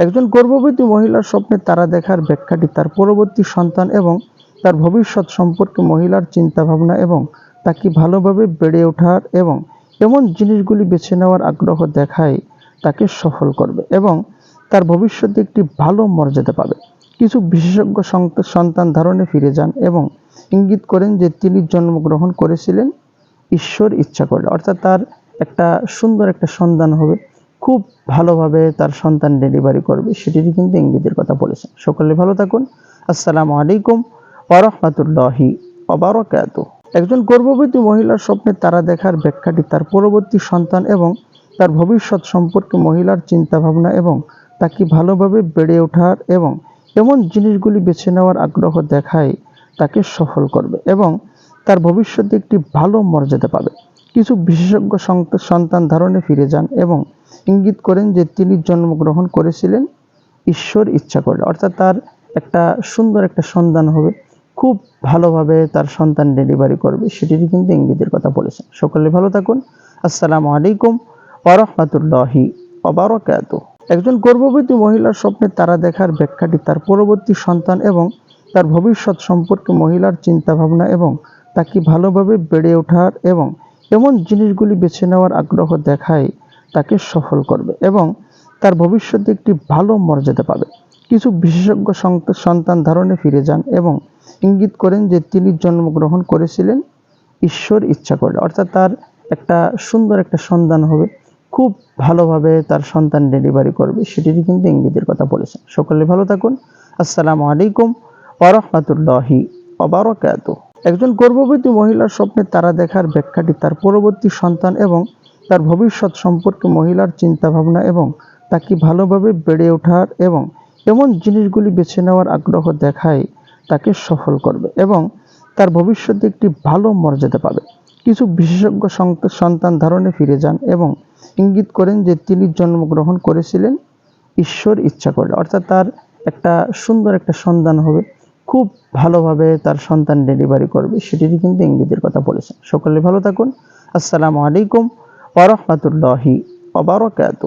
একজন গর্ভবতী মহিলার স্বপ্নে তারা দেখার ব্যাখ্যাটি তার পরবর্তী সন্তান এবং তার ভবিষ্যৎ সম্পর্কে মহিলার চিন্তাভাবনা এবং তাকে ভালোভাবে বেড়ে ওঠার এবং এমন জিনিসগুলি বেছে নেওয়ার আগ্রহ দেখায়, তাকে সফল করবে এবং তার ভবিষ্যতে একটি ভালো মর্যাদা পাবে। কিছু বিশেষজ্ঞ সন্ত- সন্তান ধারণে ফিরে যান এবং ইঙ্গিত করেন যে তিনি জন্মগ্রহণ করেছিলেন, ঈশ্বর ইচ্ছা করলে। অর্থাৎ তার একটা সুন্দর একটা সন্তান হবে। খুব ভালোভাবে তার সন্তান ডেলিভারি করবে সেটিরই কিন্তু ইঙ্গিতের কথা বলেছেন। সকলে ভালো থাকুন। আসসালামু আলাইকুম ওরহমতুল্লাহি অবরকাত একজন গর্ভবতী মহিলার স্বপ্নে তারা দেখার ব্যাখ্যাটি তার পরবর্তী সন্তান এবং তার ভবিষ্যৎ সম্পর্কে মহিলার চিন্তাভাবনা এবং তাকে ভালোভাবে বেড়ে ওঠার এবং এমন জিনিসগুলি বেছে নেওয়ার আগ্রহ দেখায় তাকে সফল করবে এবং তার ভবিষ্যতে একটি ভালো মর্যাদা পাবে। কিছু বিশেষজ্ঞ সন্ত- সন্তান ধারণে ফিরে যান এবং ইঙ্গিত করেন যে তিনি জন্মগ্রহণ করেছিলেন ঈশ্বর ইচ্ছা করলে। অর্থাৎ তার একটা সুন্দর একটা সন্তান হবে। খুব ভালোভাবে তার সন্তান ডেলিভারি করবে। সেটিরই কিন্তু ইঙ্গিতের কথা বলেছেন। সকলে ভালো থাকুন। আসসালামু আলাইকুম ওরহমতুল্লাহি অবরকাত একজন গর্ভবতী মহিলার স্বপ্নে তারা দেখার ব্যাখ্যাটি তার পরবর্তী সন্তান এবং তার ভবিষ্যৎ সম্পর্কে মহিলার চিন্তাভাবনা এবং তাকে ভালোভাবে বেড়ে ওঠার এবং এমন জিনিসগুলি বেছে নেওয়ার আগ্রহ দেখায় তাকে সফল করবে এবং তার ভবিষ্যতে একটি ভালো মর্যাদা পাবে। কিছু বিশেষজ্ঞ সন্তান ধারণে ফিরে যান এবং ইঙ্গিত করেন যে তিনি জন্মগ্রহণ করেছিলেন ঈশ্বর ইচ্ছা করলে। অর্থাৎ তার একটা সুন্দর একটা সন্তান হবে, খুব ভালোভাবে তার সন্তান ডেলিভারি করবে, সেটিরই কিন্তু ইঙ্গিতের কথা বলেছেন। সকলে ভালো থাকুন। আসসালামু আলাইকুম ওরহমতুল্লাহি অবরকাত একজন গর্ভবতী মহিলার স্বপ্নে তারা দেখার ব্যাখ্যাটি তার পরবর্তী সন্তান এবং তার ভবিষ্যৎ সম্পর্কে মহিলার চিন্তাভাবনা এবং তাকে ভালোভাবে বেড়ে ওঠার এবং এমন জিনিসগুলি বেছে নেওয়ার আগ্রহ দেখায়, তাকে সফল করবে এবং তার ভবিষ্যতে একটি ভালো মর্যাদা পাবে। কিছু বিশেষজ্ঞ সন্ত- সন্তান ধারণে ফিরে যান এবং ইঙ্গিত করেন যে তিনি জন্মগ্রহণ করেছিলেন ঈশ্বর ইচ্ছা করলে। অর্থাৎ তার একটা সুন্দর একটা সন্তান হবে, খুব ভালোভাবে তার সন্তান ডেলিভারি করবে, সেটিরই কিন্তু ইঙ্গিতের কথা বলেছেন। সকলে ভালো থাকুন। আসসালামু আলাইকুম। ওরহমতুল্লাহি অবরকাত